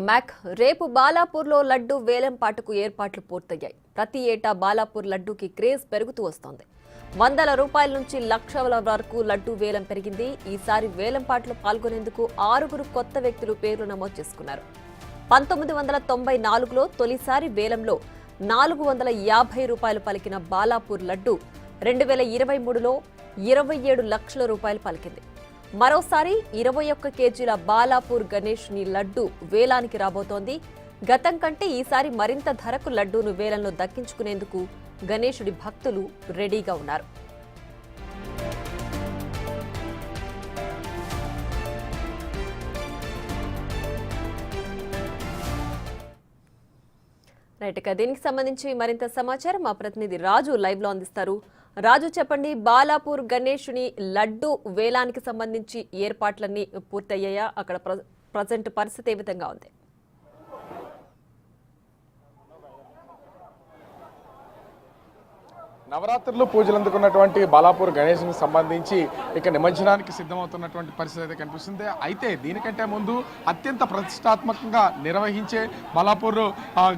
Mac రేపు బాలాపూర్లో లడ్డు వేలంపాటుకు ఏర్పాట్లు పూర్తయ్యాయి. ప్రతి ఏటా బాలాపూర్ లడ్డూకి క్రేజ్ పెరుగుతూ వస్తోంది. వందల రూపాయల నుంచి లక్షల వరకు లడ్డు వేలం పెరిగింది. ఈసారి వేలంపాట్లో పాల్గొనేందుకు ఆరుగురు కొత్త వ్యక్తులు పేర్లు నమోదు చేసుకున్నారు. పంతొమ్మిది వందల తొంభై నాలుగులో తొలిసారి వేలంలో నాలుగు వందల యాభై రూపాయలు పలికిన బాలాపూర్ లడ్డు రెండు వేల ఇరవై మూడులో ఇరవై ఏడు లక్షల రూపాయలు పలికింది. మరోసారి ఇరవై ఒక్క కేజీల బాలాపూర్ గణేష్ని లడ్డు వేలానికి రాబోతోంది. గతం కంటే ఈసారి మరింత ధరకు లడ్డూను వేలంలో దక్కించుకునేందుకు గణేశుడి భక్తులు రెడీగా ఉన్నారు. రైట్ ఇక దీనికి సంబంధించి మరింత సమాచారం మా ప్రతినిధి రాజు లైవ్లో అందిస్తారు. రాజు చెప్పండి బాలాపూర్ గణేషుని లడ్డు వేలానికి సంబంధించి ఏర్పాట్లన్నీ పూర్తయ్యాయా? అక్కడ ప్రజెంట్ పరిస్థితి ఏ విధంగా ఉంది? నవరాత్రులు పూజలు అందుకున్నటువంటి బాలాపూర్ గణేష్కి సంబంధించి ఇక నిమజ్జనానికి సిద్ధమవుతున్నటువంటి పరిస్థితి అయితే కనిపిస్తుంది. అయితే దీనికంటే ముందు అత్యంత ప్రతిష్టాత్మకంగా నిర్వహించే బాలాపూర్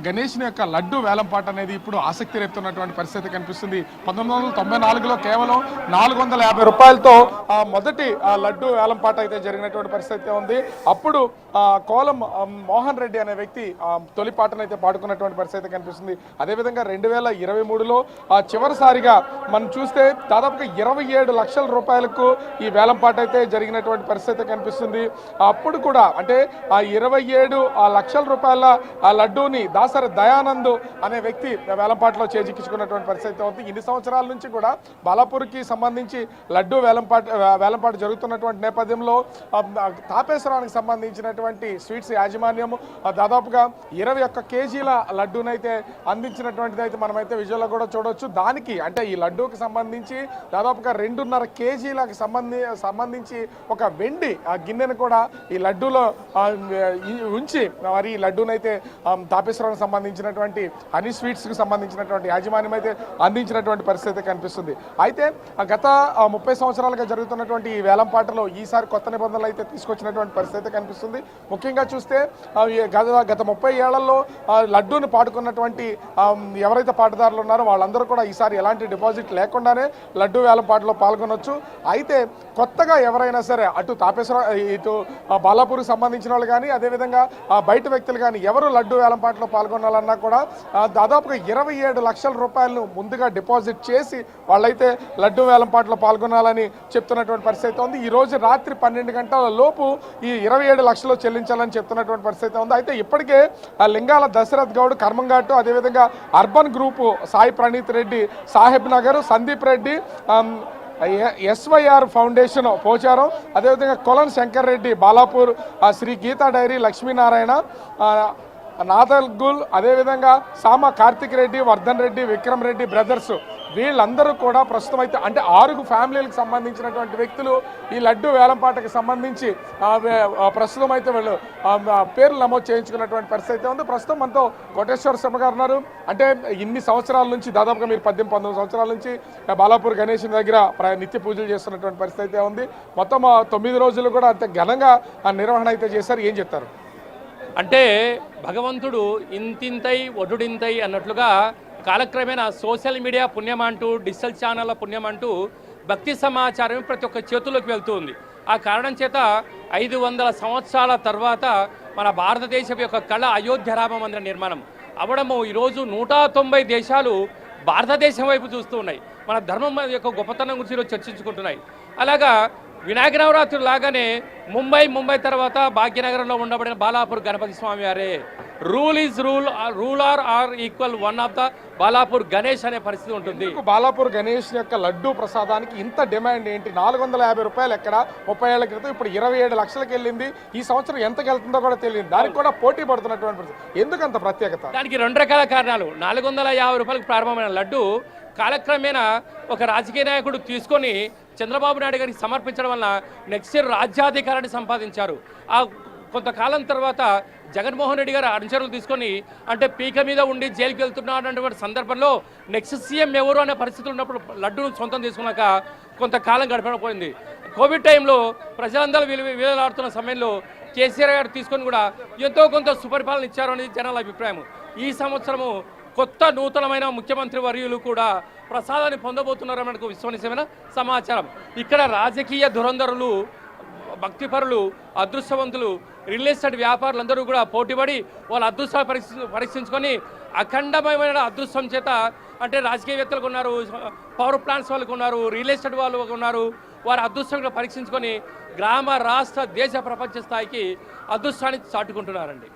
గణేష్ని యొక్క లడ్డు వేలంపాట అనేది ఇప్పుడు ఆసక్తి రేపుతున్నటువంటి పరిస్థితి కనిపిస్తుంది. పంతొమ్మిది వందల తొంభై నాలుగులో కేవలం నాలుగు వందల యాభై రూపాయలతో మొదటి లడ్డు వేలంపాట అయితే జరిగినటువంటి పరిస్థితి అయితే ఉంది. అప్పుడు కోలం మోహన్ రెడ్డి అనే వ్యక్తి తొలి పాటనైతే అయితే పాడుకున్నటువంటి పరిస్థితి అయితే కనిపిస్తుంది. అదేవిధంగా రెండు వేల ఇరవై మూడులో చివరి చివరిసారిగా మనం చూస్తే దాదాపుగా ఇరవై ఏడు లక్షల రూపాయలకు ఈ వేలంపాట అయితే జరిగినటువంటి పరిస్థితి కనిపిస్తుంది. అప్పుడు కూడా అంటే ఆ ఇరవై ఏడు ఆ లక్షల రూపాయల ఆ లడ్డూని దాసరి దయానంద్ అనే వ్యక్తి వేలంపాటలో చేజిక్కించుకున్నటువంటి పరిస్థితి ఉంది. ఇన్ని సంవత్సరాల నుంచి కూడా బాలాపూర్కి సంబంధించి లడ్డూ వేలంపాట వేలంపాట జరుగుతున్నటువంటి నేపథ్యంలో తాపేశ్వరానికి సంబంధించినటువంటి స్వీట్స్ యాజమాన్యం దాదాపుగా ఇరవై ఒక్క కేజీల లడ్డూనైతే అందించినటువంటిది అయితే మనమైతే విజువల్లో కూడా చూడవచ్చు దానికి అంటే ఈ లడ్డూకి సంబంధించి దాదాపుగా రెండున్నర కేజీలకు సంబంధి సంబంధించి ఒక వెండి ఆ గిన్నెను కూడా ఈ లడ్డూలో ఉంచి మరి ఈ లడ్డూనైతే తాపేశ్వరానికి సంబంధించినటువంటి హనీ స్వీట్స్కి సంబంధించినటువంటి యాజమాన్యం అయితే అందించినటువంటి పరిస్థితి అయితే కనిపిస్తుంది. అయితే ఆ గత ముప్పై సంవత్సరాలుగా జరుగుతున్నటువంటి ఈ వేలంపాటలో ఈసారి కొత్త నిబంధనలు అయితే తీసుకొచ్చినటువంటి పరిస్థితి అయితే కనిపిస్తుంది. ముఖ్యంగా చూస్తే గత గత ముప్పై ఏళ్ళలో ఆ, లడ్డూని పాడుకున్నటువంటి ఎవరైతే పాటదారులు ఉన్నారో వాళ్ళందరూ కూడా ఈసారి ఎలాంటి డిపాజిట్ లేకుండానే లడ్డూ వేలంపాటలో పాల్గొనొచ్చు. అయితే కొత్తగా ఎవరైనా సరే అటు తాపేశ్వర ఇటు బాలాపూర్కి సంబంధించిన వాళ్ళు కానీ అదేవిధంగా బయట వ్యక్తులు కానీ ఎవరు లడ్డు వేలంపాటలో పాల్గొనాలన్నా కూడా దాదాపుగా ఇరవై ఏడు లక్షల రూపాయలను ముందుగా డిపాజిట్ చేసి వాళ్ళైతే లడ్డూ వేలంపాటలో పాల్గొనాలని చెప్తున్నటువంటి పరిస్థితి అయితే ఉంది. ఈ రోజు రాత్రి పన్నెండు గంటల లోపు ఈ ఇరవై ఏడు లక్షలు చెల్లించాలని చెప్తున్నటువంటి పరిస్థితి అయితే ఉంది. అయితే ఇప్పటికే ఆ లింగాల దశరథ్ గౌడ్ కర్మంఘాటు అదేవిధంగా urban group Sai Praneeth Reddy Saheb Nagar Sandeep Reddy SYR foundation Pocharam అదేవిధంగా కొలన్ శంకర్ రెడ్డి బాలాపూర్ శ్రీ గీతా డైరీ లక్ష్మీనారాయణ ఆ, నాదల్గుల్ అదేవిధంగా సామ కార్తిక్ రెడ్డి వర్ధన్ రెడ్డి విక్రమ్ రెడ్డి బ్రదర్స్ వీళ్ళందరూ కూడా ప్రస్తుతం అయితే అంటే ఆరుగు ఫ్యామిలీలకు సంబంధించినటువంటి వ్యక్తులు ఈ లడ్డు వేలంపాటకి సంబంధించి ప్రస్తుతం అయితే వీళ్ళు పేర్లు నమోదు చేయించుకున్నటువంటి పరిస్థితి అయితే ఉంది. ప్రస్తుతం మనతో కోటేశ్వర శర్మ గారు ఉన్నారు. అంటే ఇన్ని సంవత్సరాల నుంచి దాదాపుగా మీరు పద్దెనిమిది పంతొమ్మిది సంవత్సరాల నుంచి బాలాపూర్ గణేష్ దగ్గర నిత్య పూజలు చేస్తున్నటువంటి పరిస్థితి అయితే ఉంది. మొత్తం తొమ్మిది రోజులు కూడా అంత ఘనంగా నిర్వహణ అయితే చేశారు. ఏం చెప్తారు? అంటే భగవంతుడు ఇంతింతై ఒడుడింతై అన్నట్లుగా కాలక్రమేణా సోషల్ మీడియా పుణ్యం అంటూ డిజిటల్ ఛానళ్ళ పుణ్యం అంటూ భక్తి సమాచారం ప్రతి ఒక్క చేతుల్లోకి వెళ్తుంది. ఆ కారణం చేత ఐదు వందల సంవత్సరాల తర్వాత మన భారతదేశం యొక్క కళ అయోధ్య రామ మందిర నిర్మాణం అవడము ఈరోజు నూట తొంభై దేశాలు భారతదేశం వైపు చూస్తూ ఉన్నాయి మన ధర్మం యొక్క గొప్పతనం గురించి ఈరోజు చర్చించుకుంటున్నాయి. అలాగా వినాయక నవరాత్రులు లాగానే ముంబై ముంబై తర్వాత భాగ్యనగరంలో ఉండబడిన బాలాపూర్ గణపతి స్వామి వారే. Rule is rule rule are are equal one of the Balapur Ganesh అనే పరిస్థితి ఉంటుంది. బాలాపూర్ గణేష్ యొక్క లడ్డు ప్రసాదానికి ఇంత డిమాండ్ ఏంటి? నాలుగు వందల యాభై రూపాయలు ఎక్కడ? ముప్పై ఏళ్ళ క్రితం ఇప్పుడు ఇరవై ఏడు లక్షలకు వెళ్ళింది. ఈ సంవత్సరం ఎంతకి వెళ్తుందో కూడా తెలియదు. దానికి కూడా పోటీ పడుతున్నటువంటి పరిస్థితి. ఎందుకు అంత ప్రత్యేకత? దానికి రెండు రకాల కారణాలు. నాలుగు వందల యాభై రూపాయలకు ప్రారంభమైన లడ్డు కాలక్రమేణా ఒక రాజకీయ నాయకుడు తీసుకొని చంద్రబాబు నాయుడు గారికి సమర్పించడం వల్ల నెక్స్ట్ ఇయర్ రాజ్యాధికారాన్ని సంపాదించారు. ఆ కొంతకాలం తర్వాత జగన్మోహన్ రెడ్డి గారు అనుచరులు తీసుకొని అంటే పీక మీద ఉండి జైలుకి వెళ్తున్నాడు సందర్భంలో నెక్స్ట్ సీఎం ఎవరు అనే పరిస్థితులు ఉన్నప్పుడు లడ్డూను సొంతం తీసుకున్నాక కొంతకాలం గడపడిపోయింది. కోవిడ్ టైంలో ప్రజలందరూ విలు విలువలాడుతున్న సమయంలో కేసీఆర్ గారు తీసుకొని కూడా ఎంతో కొంత సుపరిపాలన ఇచ్చారు అనేది జనాల అభిప్రాయం ఈ సంవత్సరము కొత్త నూతనమైన ముఖ్యమంత్రి వర్యులు కూడా ప్రసాదాన్ని పొందబోతున్నారు మనకు విశ్వసనీయమైన సమాచారం. ఇక్కడ రాజకీయ ధురంధరులు భక్తిపరులు అదృష్టవంతులు రియల్ ఎస్టేట్ వ్యాపారులందరూ కూడా పోటీపడి వాళ్ళ అదృష్టాలు పరీక్ష పరీక్షించుకొని అఖండమైన అదృష్టం చేత అంటే రాజకీయవేత్తలకు ఉన్నారు పవర్ ప్లాంట్స్ వాళ్ళకు ఉన్నారు రియల్ ఎస్టేట్ వాళ్ళు ఉన్నారు వారి అదృష్టం పరీక్షించుకొని గ్రామ రాష్ట్ర దేశ ప్రపంచ స్థాయికి అదృష్టాన్ని చాటుకుంటున్నారండి.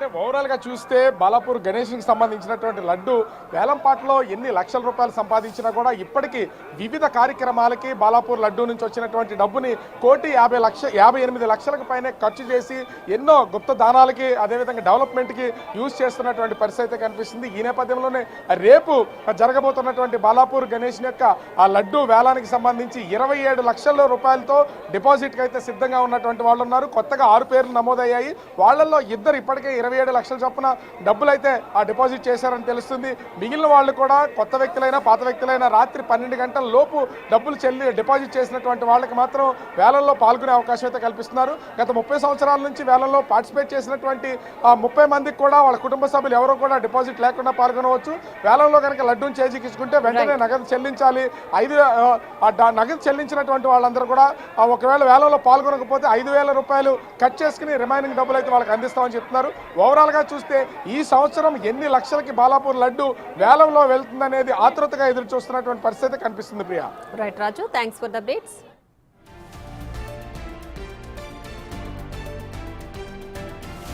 అంటే ఓవరాల్గా చూస్తే బాలాపూర్ గణేష్కి సంబంధించినటువంటి లడ్డు వేలంపాట్లో ఎన్ని లక్షల రూపాయలు సంపాదించినా కూడా ఇప్పటికీ వివిధ కార్యక్రమాలకి బాలాపూర్ లడ్డు నుంచి వచ్చినటువంటి డబ్బుని కోటి యాభై లక్ష యాభై ఎనిమిది లక్షలకు పైనే ఖర్చు చేసి ఎన్నో గుప్త దానాలకి అదేవిధంగా డెవలప్మెంట్కి యూజ్ చేస్తున్నటువంటి పరిస్థితి అయితే కనిపిస్తుంది. ఈ నేపథ్యంలోనే రేపు జరగబోతున్నటువంటి బాలాపూర్ గణేష్ యొక్క ఆ లడ్డు వేలానికి సంబంధించి ఇరవై ఏడు లక్షల రూపాయలతో డిపాజిట్కి అయితే సిద్ధంగా ఉన్నటువంటి వాళ్ళు ఉన్నారు కొత్తగా ఆరు పేర్లు నమోదయ్యాయి. వాళ్ళల్లో ఇద్దరు ఇప్పటికే ఇరవై ఏడు లక్షల చొప్పున డబ్బులు అయితే ఆ డిపాజిట్ చేశారని తెలుస్తుంది. మిగిలిన వాళ్ళు కూడా కొత్త వ్యక్తులైనా పాత వ్యక్తులైనా రాత్రి పన్నెండు గంటల లోపు డబ్బులు చెల్లి డిపాజిట్ చేసినటువంటి వాళ్ళకి మాత్రం వేలంలో పాల్గొనే అవకాశం అయితే కల్పిస్తున్నారు. గత ముప్పై సంవత్సరాల నుంచి వేలంలో పార్టిసిపేట్ చేసినటువంటి ఆ ముప్పై మందికి కూడా వాళ్ళ కుటుంబ సభ్యులు ఎవరు కూడా డిపాజిట్ లేకుండా పాల్గొనవచ్చు. వేలంలో కనుక లడ్డూని చేజిక్కించుకుంటే వెంటనే నగదు చెల్లించాలి. ఐదు నగదు చెల్లించినటువంటి వాళ్ళందరూ కూడా ఒకవేళ వేలంలో పాల్గొనకపోతే ఐదు వేల రూపాయలు కట్ చేసుకుని రిమైనింగ్ డబ్బులు అయితే వాళ్ళకి అందిస్తామని చెప్తున్నారు. ఓవరాల్గా చూస్తే ఈ సంవత్సరం ఎన్ని లక్షలకి బాలాపూర్ లడ్డు వేలంలో వెళ్తుందనేది ఆతృతగా ఎదురు చూస్తున్నటువంటి పరిస్థితి కనిపిస్తుంది Priya. Right Raju thanks for the updates